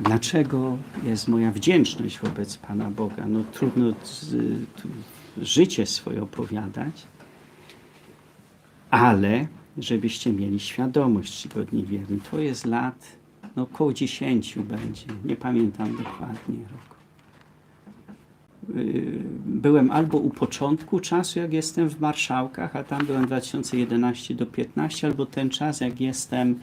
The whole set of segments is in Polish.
Dlaczego jest moja wdzięczność wobec Pana Boga? No trudno z, życie swoje opowiadać, ale żebyście mieli świadomość, czcigodni wierni, to jest lat, no około 10 będzie, nie pamiętam dokładnie roku. Yy, Byłem albo u początku czasu, jak jestem w marszałkach, a tam byłem 2011 do 15, albo ten czas, jak jestem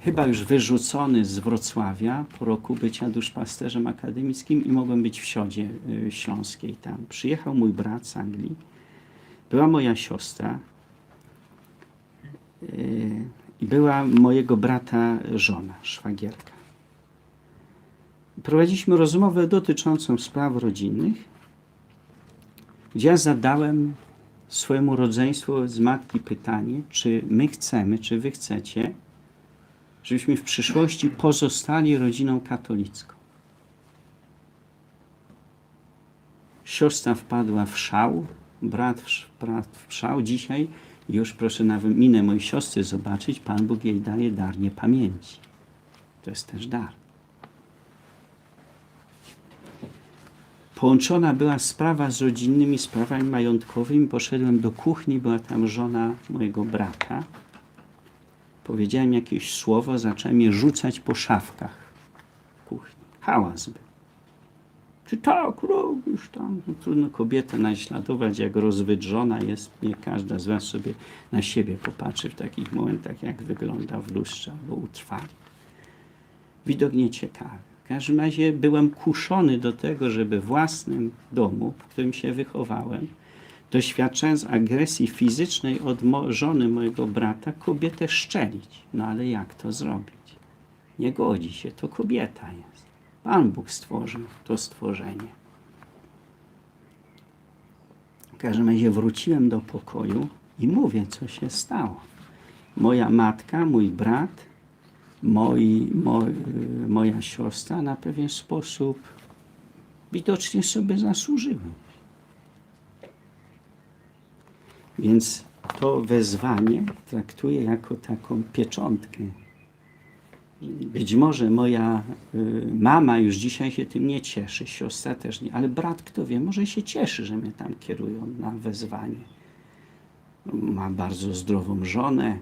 chyba już wyrzucony z Wrocławia po roku bycia duszpasterzem akademickim i mogłem być w Siodzie y, Śląskiej tam. Przyjechał mój brat z Anglii, była moja siostra y, i była mojego brata żona, szwagierka. Prowadziliśmy rozmowę dotyczącą spraw rodzinnych, gdzie ja zadałem swojemu rodzeństwu z matki pytanie, czy my chcemy, czy wy chcecie, żebyśmy w przyszłości pozostali rodziną katolicką. Siostra wpadła w szał, brat w, brat w szał. Dzisiaj już proszę na minę mojej siostry zobaczyć, Pan Bóg jej daje dar niepamięci. To jest też dar. Połączona była sprawa z rodzinnymi sprawami majątkowymi. Poszedłem do kuchni, była tam żona mojego brata powiedziałem jakieś słowo, zacząłem je rzucać po szafkach kuchni. Hałas był. Czy tak robisz tam? No, trudno kobietę naśladować, jak rozwydrzona jest. Nie każda z was sobie na siebie popatrzy w takich momentach, jak wygląda w lustrze albo utrwali. Widok nieciekawy. W każdym razie byłem kuszony do tego, żeby w własnym domu, w którym się wychowałem, doświadczając agresji fizycznej od mo- żony mojego brata, kobietę szczelić. No ale jak to zrobić? Nie godzi się, to kobieta jest. Pan Bóg stworzył to stworzenie. W każdym razie wróciłem do pokoju i mówię, co się stało. Moja matka, mój brat, moi, mo, moja siostra na pewien sposób widocznie sobie zasłużyły. Więc to wezwanie traktuję jako taką pieczątkę. Być może moja y, mama już dzisiaj się tym nie cieszy, siostra też nie, ale brat, kto wie, może się cieszy, że mnie tam kierują na wezwanie. Ma bardzo zdrową żonę,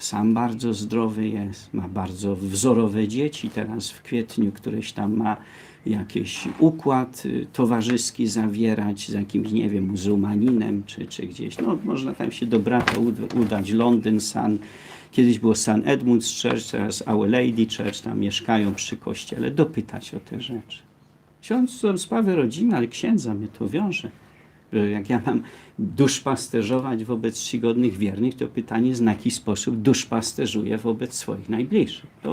sam bardzo zdrowy jest, ma bardzo wzorowe dzieci. Teraz w kwietniu któreś tam ma jakiś układ y, towarzyski zawierać z jakimś, nie wiem, muzułmaninem czy, czy gdzieś. No, można tam się do brata ud- udać. Londyn, San, kiedyś było St. Edmund's Church, teraz Our Lady Church, tam mieszkają przy kościele, dopytać o te rzeczy. Ksiądz to sprawy rodziny, ale księdza mnie to wiąże. Że jak ja mam duszpasterzować wobec czcigodnych wiernych, to pytanie na jaki sposób duszpasterzuję wobec swoich najbliższych. To